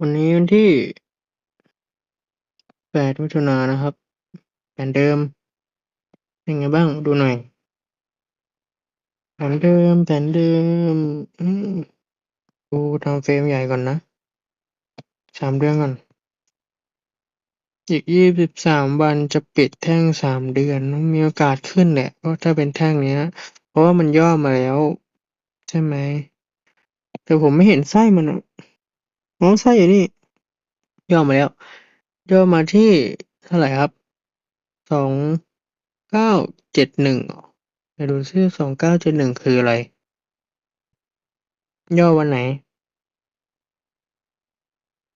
วันนี้วันที่8มิถุนายนนะครับ แผนเดิม เป็นไงบ้าง ดูหน่อย แผนเดิม แผนเดิม อืมดูทำเฟรมใหญ่ก่อนนะ3เดือนก่อน อีก23วันจะปิดแท่ง3เดือน มีโอกาสขึ้นแหละ เพราะถ้าเป็นแท่งเนี้ย เพราะว่ามันย่อมาแล้ว ใช่ไหม แต่ผมไม่เห็นไส้มันอะ อ๋อไส้อยู่นี่ ย่อมาแล้ว ย่อมาที่เท่าไรครับ2971เหรอไหนดูซิ2971คืออะไร?ย่อวันไหน?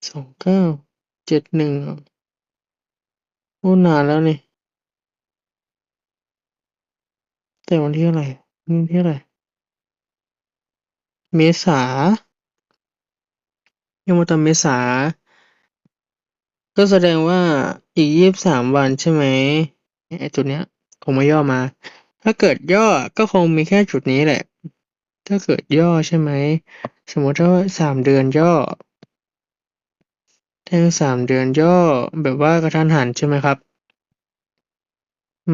2971เจ็ดหรอ?โอ้นานแล้วนี่ แต่วันที่เท่าไรวันที่เท่าไร?เมษา ย่อมาตอนเมษา ก็แสดงว่าอีก23วันใช่ไหมไอ้จุดเนี้ยคงไม่ย่อมา ถ้าเกิดย่อก็คงมีแค่จุดนี้แหละ ถ้าเกิดย่อใช่ไหม สมมติถ้าว่า3เดือนย่อแท่ง3เดือนย่อแบบว่ากระทันหันใช่ไหมครับ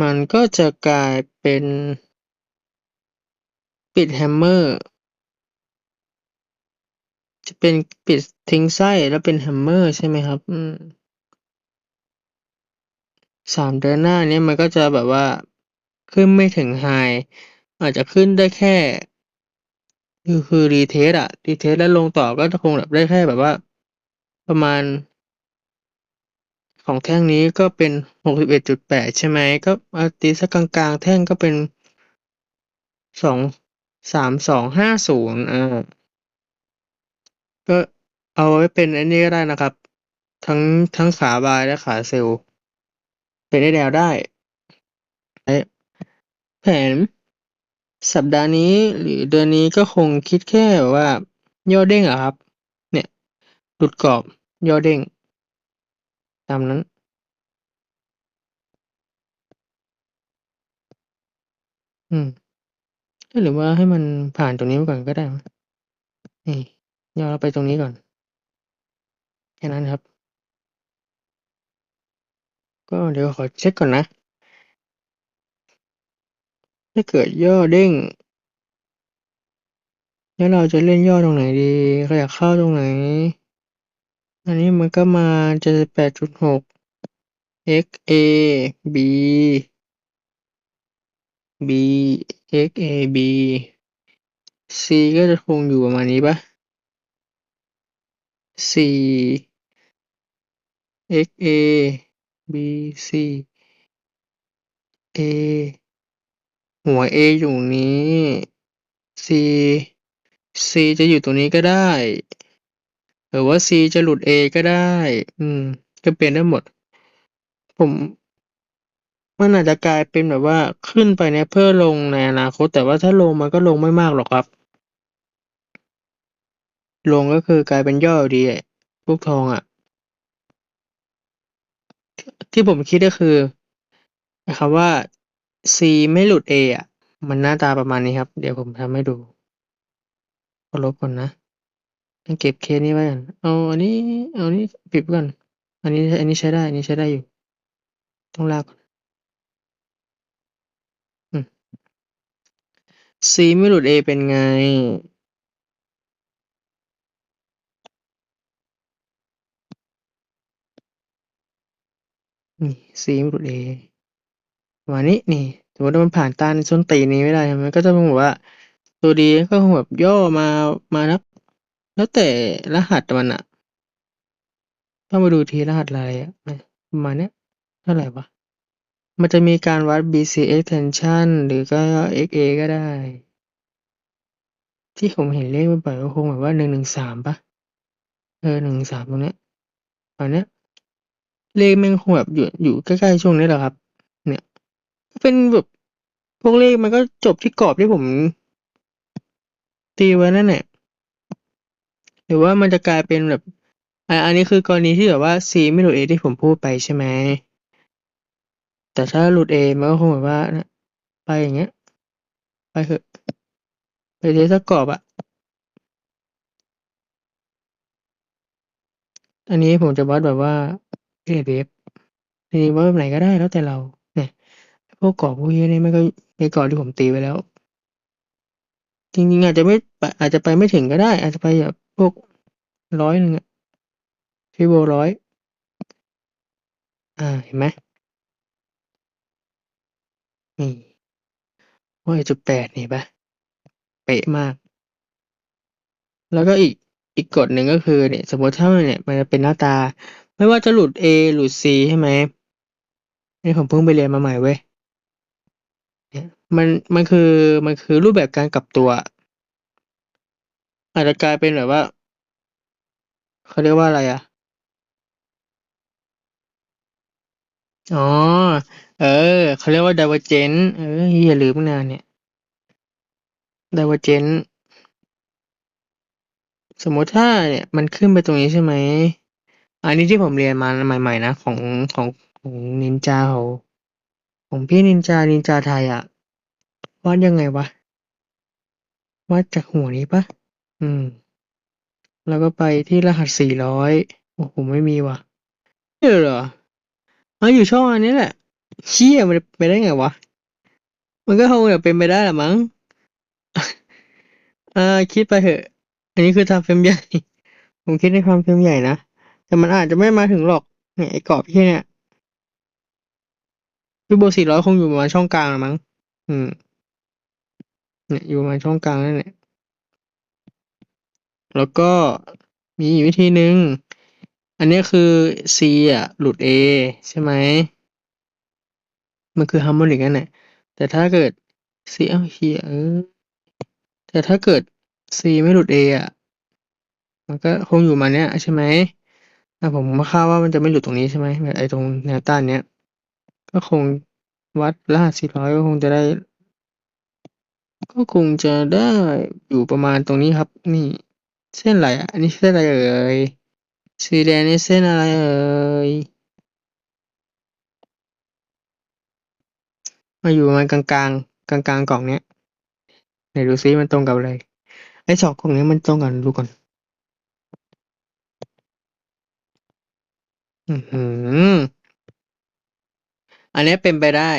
มันก็จะกลายเป็นปิดแฮมเมอร์ จะเป็นปิดทิ้งไส้แล้วเป็นแฮมเมอร์ใช่ไหมครับ?อืม3เดือนหน้านี้มันก็จะแบบว่าขึ้นไม่ถึง High อาจจะขึ้นได้แค่ คือคือ retest อะ retest แล้วลงต่อก็จะคงแบบได้แค่แบบว่า ประมาณ ของแท่งนี้ก็เป็น61.8ใช่ไหมก็ตีสักกลางๆ แท่งก็เป็น2 3250องห้า ก็เอาไว้เป็นไอ้นี่ก็ได้นะครับ ทั้งทั้งขา Buy และขา Sell เป็นไอ้แนวได้เอ๊ะแผน สัปดาห์นี้หรือเดือนนี้ก็คงคิดแค่แบบว่า ย่อเด้งอะครับ เนี่ยหลุดกรอบย่อเด้ง ตามนั้น อืมเอ๊ะหรือว่าให้มันผ่านตรงนี้ไปก่อนก็ได้มั้งนี่ ย่อแล้วไปตรงนี้ก่อน แค่นั้นครับ ก็เดี๋ยวขอเช็กก่อนนะ ถ้าเกิดย่อเด้ง แล้วเราจะเล่นย่อตรงไหนดีเราอยากเข้าตรงไหน อันนี้มันก็มา78.6 XA B B XA B C ก็จะคงอยู่ประมาณนี้ปล่า? C XA B C A หัว A อยู่ตรงนี้ C C จะอยู่ตรงนี้ก็ได้ หรือว่า C จะหลุด A ก็ได้ อืม ก็เป็นได้หมด ผมมันอาจจะกลายเป็นแบบว่าขึ้นไปเนี่ยเพื่อลงในอนาคต แต่ว่าถ้าลงมันก็ลงไม่มากหรอกครับ ลงก็คือกลายเป็นย่อดีพวกทองอะที่ผมคิดก็คือไอ้คำว่า C ไม่หลุด A อะมันหน้าตาประมาณนี้ครับ เดี๋ยวผมทำให้ดูขอลบก่อนนะต้องเก็บเคสนี้ไว้ก่อนเอาอันนี้ เอาอันนี้ปิดก่อนอันนี้ อันนี้ใช้ได้ อันนี้ใช้ได้อยู่ ต้องลากก่อน C ไม่หลุด A เป็นไง? นี่ C ไม่หลุด A ประมาณนี้นี่สมมติว่ามันผ่านต้านส้นตีนี้ไม่ได้ใช่ไหมก็จะต้องแบบว่า ตัวดีก็คงแบบย่อมามานับแล้วแต่รหัสมันอะต้องมาดูทีรหัสอะไรอะประมาณเนี้ยเท่าไหร่วะมันจะมีการวัด BC extension หรือก็ XA ก็ได้ ที่ผมเห็นเลขบ่อยก็คงแบบว่า113เปล่งสามปะ?เออ113ตรงเนี้ยประมาณเนี้ย เลขแม่งคงแบบอยู่อยู่ใกล้ๆช่วงนี้แหละครับ เนี่ยเป็นแบบพวกเลขมันก็จบที่กรอบที่ผม ตีไว้นั่นแหละหรือว่ามันจะกลายเป็นแบบอันนี้คือกรณีที่แบบว่า C ไม่หลุด A ที่ผมพูดไปใช่ไหม แต่ถ้าหลุด A มันก็คงแบบว่านี่ยไปอย่างเงี้ย ไปเถอะ ไปเทสต์สักกรอบอะอันนี้ผมจะวัดแบบว่า ABF ริงๆวัดแบไหนก็ได้แล้วแต่เรา เนี่ย พวกเกาะพวกเหี้นี่แม่งก็ไอ้เกาะที่ผมตีไว้แล้ว จริงๆอาจจะไม่ไปอาจจะไปไม่ถึงก็ได้ อาจจะไปแบบพวก100หนึ่งอะ Fibo 100อาเห็นไหม?นี่100.8เห็นเปล่า?เป๊ะมาก แล้วก็อีกอีกกฎหนึ่งก็คือเนี่ย สมมติถ้าเนี่ย มันจะเป็นหน้าตา ไม่ว่าจะหลุด A หลุด C ใช่ไหม?นี่ผมเพิ่งไปเรียนมาใหม่เว้ยเนี่ยมันมันคือมันคือรูปแบบการกลับตัว อาจจะกลายเป็นแบบว่าเขาเรียกว่าอะไรอะ?อ๋อ เออเขาเรียกว่า Divergence เออเหี้ยลืมนานเนี่ย Divergence สมมติถ้าเนี่ยมันขึ้นไปตรงนี้ใช่ไหม? อันนี้ที่ผมเรียนมาใหม่ ๆ นะ ของของของนินจาเของของพี่นินจานินจาไทยอะวัดยังไงวะ?วัดจากหัวนี้ปล่า?อืม แล้วก็ไปที่รหัส400โอ้โฮไม่มีว่ะใช่เหรอ?อ๋ออยู่ช่องอันนี้แหละเชี่ยมันไปได้ไงวะ?มันก็คงแบบเป็นไปได้แหละมั้งเออคิดไปเถอะ อันนี้คือทำเฟรมใหญ่ ผมคิดในความเฟรมใหญ่นะ แต่มันอาจจะไม่มาถึงหรอก เนี่ยไอ้กรอบเหี้ยเนี่ย Fibo 400คงอยู่ประมาณช่องกลางมั้ง อืม เนี่ยอยู่ประมาณช่องกลางนั่นแหละ แล้วก็มีอีกวิธีหนึ่ง อันนี้คือ C อะหลุด A ใช่ไหม?มันคือ Harmonic นั่นแหละ แต่ถ้าเกิด C อ้าเหี้ยเอ้ยแต่ถ้าเกิด C ไม่หลุด A อะ มันก็คงอยู่มาเนี้ยใช่ไหม? อาผมคาดว่ามันจะไม่หลุดตรงนี้ใช่ไหม?ไอ้ตรงแนวต้านเนี้ย ก็คงวัดรหัส400ก็คงจะได้ ก็คงจะได้อยู่ประมาณตรงนี้ครับ นี่เส้นอะไรอะอันนี้เส้นอะไรเอ่ย?สีแดงนี่เส้นอะไรเอ่ย?มาอยู่ประมาณกลางๆกลางกล่องเนี้ยไหนดูซิมันตรงกับอะไร?ไอ้2กล่องนี้มันตรงกับดูก่อน อื้อฮือ อันเนี้ยเป็นไปได้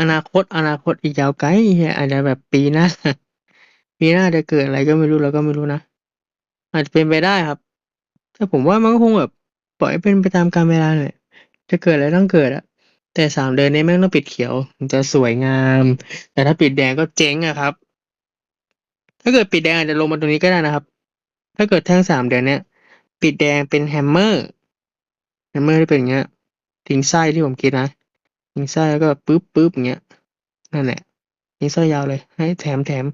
อนาคต อนาคตอีกยาวไกลเหี้ย อาจจะแบบปีหน้า ปีหน้าจะเกิดอะไรก็ไม่รู้ เราก็ไม่รู้นะ อาจจะเป็นไปได้ครับ แต่ผมว่ามันก็คงแบบปล่อยให้เป็นไปตามกาลเวลาแหละ จะเกิดอะไรต้องเกิดอะ แต่ 3 เดือนนี้แม่งต้องปิดเขียว ถึงจะสวยงาม แต่ถ้าปิดแดงก็เจ๊งอะครับ ถ้าเกิดปิดแดงอาจจะลงมาตรงนี้ก็ได้นะครับ ถ้าเกิดแท่ง 3 เดือนเนี้ย ปิดแดงเป็น Hammer Hammer ที่เป็นอย่างเงี้ย ทิ้งไส้ที่ผมคิดนะ ทิ้งไส้แล้วก็ปึ๊บๆอย่างเงี้ย นั่นแหละ ทิ้งไส้ยาวเลย ให้แถม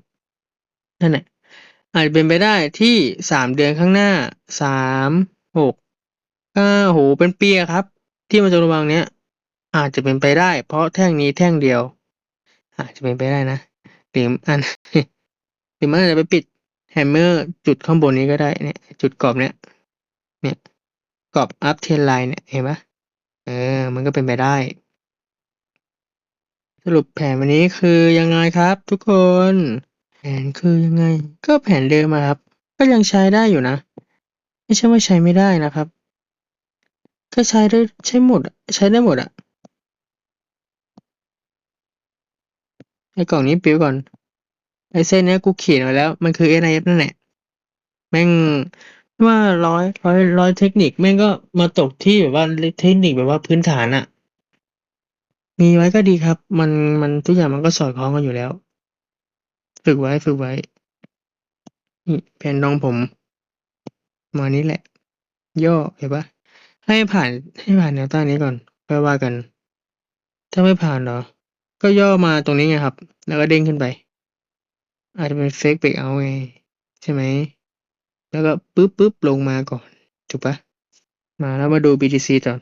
ๆนั่นแหละ อาจจะเป็นไปได้ที่3เดือนข้างหน้า3 6 9โอ้โฮเป็นปีอะครับ ที่มันจะลงมาตรงเนี้ย อาจจะเป็นไปได้ เพราะแท่งนี้แท่งเดียว อาจจะเป็นไปได้นะหรืออันหรือมันอาจจะไปปิด Hammer จุดข้างบนนี้ก็ได้เนี่ย จุดกรอบเนี้ยเนี่ย กรอบ Up Trend Line เนี่ย เห็นเปล่า?เออ มันก็เป็นไปได้ สรุปแผนวันนี้คือยังไงครับ ทุกคน?แผนคือยังไง?ก็แผนเดิมอะครับ ก็ยังใช้ได้อยู่นะ ไม่ใช่ว่าใช้ไม่ได้นะครับ ก็ใช้ได้ใช้หมด ใช้ได้หมดอะไอ้กล่องนี้ปิวก่อน ไอ้เส้นนี้กูเขียนไว้แล้ว มันคือ SIF นั่นแหละ แม่ง ว่า100 100 100เทคนิคแม่งก็มาตกที่แบบว่าเทคนิคแบบว่าพื้นฐานอะมีไว้ก็ดีครับ มันมันทุกอย่างมันก็สอดคล้องกันอยู่แล้ว ฝึกไว้ฝึกไว้นี่แผนดองผม มานี้แหละ ย่อเห็นปล่า?ให้ผ่านให้ผ่านแนวต้านนี้ก่อนค่อยว่ากัน ถ้าไม่ผ่านเหรอ?ก็ย่อมาตรงนี้ไงครับ แล้วก็เด้งขึ้นไป อาจจะเป็น Fake Breakout ไง ใช่ไหม? แล้วก็ปึ๊บปุ๊บลงมาก่อน ถูกปะ?มาแล้วมาดู BTC ต่อ